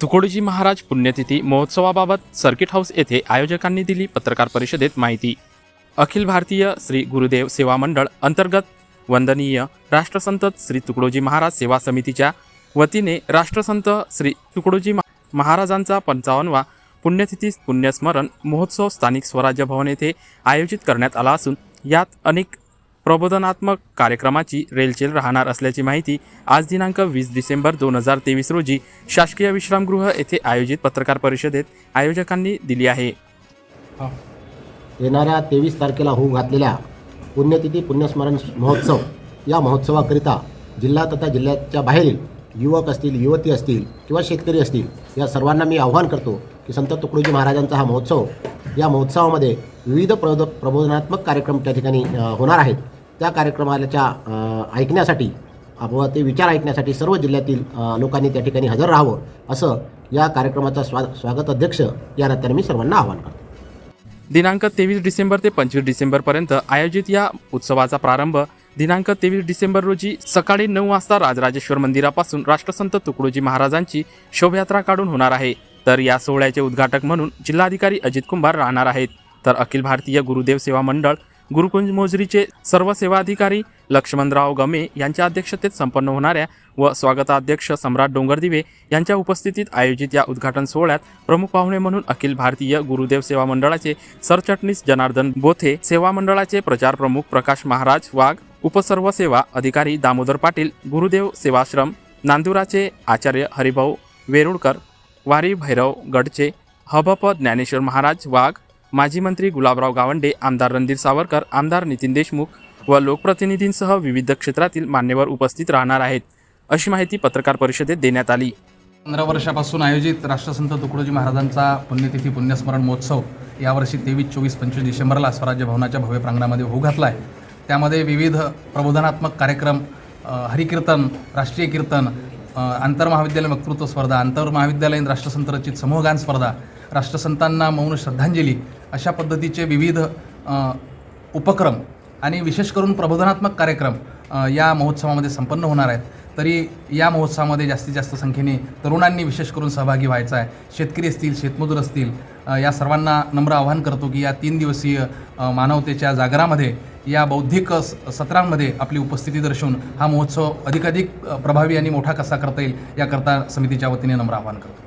तुकडोजी महाराज पुण्यतिथी महोत्सवाबाबत circuit house येथे आयोजकांनी दिली पत्रकार परिषदेत माहिती. अखिल भारतीय श्री गुरुदेव सेवा मंडळ अंतर्गत वंदनीय राष्ट्रसंत श्री तुकडोजी महाराज सेवा समितीच्या वतीने राष्ट्रसंत श्री तुकडोजी महाराजांचा पंचावन्नवा पुण्यतिथी पुण्यस्मरण महोत्सव स्थानिक स्वराज्य भवन येथे आयोजित करण्यात आला असून यात अनेक प्रबोधनात्मक कार्यक्रमाची रेलचेल राहणार असल्याची माहिती आज दिनांक वीस डिसेंबर दोन हजार तेवीस रोजी शासकीय विश्रामगृह येथे आयोजित पत्रकार परिषदेत आयोजकांनी दिली आहे. येणाऱ्या तेवीस तारखेला होऊ घातलेल्या पुण्यतिथी पुण्यस्मरण महोत्सव या महोत्सवाकरिता जिल्हा तथा जिल्ह्याच्या बाहेरील युवक असतील युवती असतील किंवा शेतकरी असतील या सर्वांना मी आव्हान करतो की संत तुकडोजी महाराजांचा हा महोत्सव या महोत्सवामध्ये विविध प्रबोध प्रबोधनात्मक कार्यक्रम त्या ठिकाणी होणार आहेत. त्या कार्यक्रमाच्या ऐकण्यासाठी व ते विचार ऐकण्यासाठी सर्व जिल्ह्यातील लोकांनी त्या ठिकाणी हजर राहावं असं या कार्यक्रमाचा स्वा स्वागत अध्यक्ष या नात्याने मी सर्वांना आवाहन करतो. दिनांक तेवीस डिसेंबर ते पंचवीस डिसेंबरपर्यंत आयोजित या उत्सवाचा प्रारंभ दिनांक तेवीस डिसेंबर रोजी सकाळी नऊ वाजता राजराजेश्वर मंदिरापासून राष्ट्रसंत तुकडोजी महाराजांची शोभायात्रा काढून होणार आहे. तर या सोहळ्याचे उद्घाटक म्हणून जिल्हाधिकारी अजित कुंभार राहणार आहेत. तर अखिल भारतीय गुरुदेव सेवा मंडळ गुरुकुंज मोजरीचे सर्व सेवाधिकारी लक्ष्मणराव गमे यांच्या अध्यक्षतेत संपन्न होणाऱ्या व स्वागताध्यक्ष सम्राट डोंगरदिवे यांच्या उपस्थितीत आयोजित या उद्घाटन सोहळ्यात प्रमुख पाहुणे म्हणून अखिल भारतीय गुरुदेव सेवा मंडळाचे सरचटणीस जनार्दन बोथे सेवा मंडळाचे प्रचार प्रमुख प्रकाश महाराज वाघ उपसर्व सेवा अधिकारी दामोदर पाटील गुरुदेव सेवाश्रम नांदुराचे आचार्य हरिभाऊ वेरुळकर वारी भैरव गडचे हबप ज्ञानेश्वर महाराज वाघ माजी मंत्री गुलाबराव गावंडे आमदार रणधीर सावरकर आमदार नितीन देशमुख व लोकप्रतिनिधींसह विविध क्षेत्रातील मान्यवर उपस्थित राहणार आहेत अशी माहिती पत्रकार परिषदेत देण्यात आली. पंधरा वर्षापासून आयोजित राष्ट्रसंत तुकडोजी महाराजांचा पुण्यतिथी पुण्यस्मरण महोत्सव यावर्षी तेवीस चोवीस पंचवीस डिसेंबरला स्वराज्य भवनाच्या भव्य प्रांगणामध्ये होऊ घातला आहे त्यामध्ये विविध प्रबोधनात्मक कार्यक्रम हरिकीर्तन राष्ट्रीय कीर्तन अ, आंतरमहाविद्यालय वक्तृत्व स्पर्धा आंतरमहाविद्यालयीन राष्ट्रसंत रचित समूहगान स्पर्धा राष्ट्रसंतांना मौन श्रद्धांजली अशा पद्धतीचे विविध उपक्रम आणि विशेष करून प्रबोधनात्मक कार्यक्रम या महोत्सवामध्ये संपन्न होणार आहेत. तरी या महोत्सवामध्ये जास्तीत जास्त संख्येने तरुणांनी विशेष करून सहभागी व्हायचा आहे. शेतकरी असतील शेतमजूर असतील या सर्वांना नम्र आवाहन करतो की या तीन दिवसीय मानवतेच्या जागरामध्ये या बौद्धिक स- सत्रांमध्ये आपली उपस्थिती दर्शवून हा महोत्सव अधिकाधिक प्रभावी आणि मोठा कसा करता येईल याकरता समितीच्या वतीने नम्र आवाहन करतो.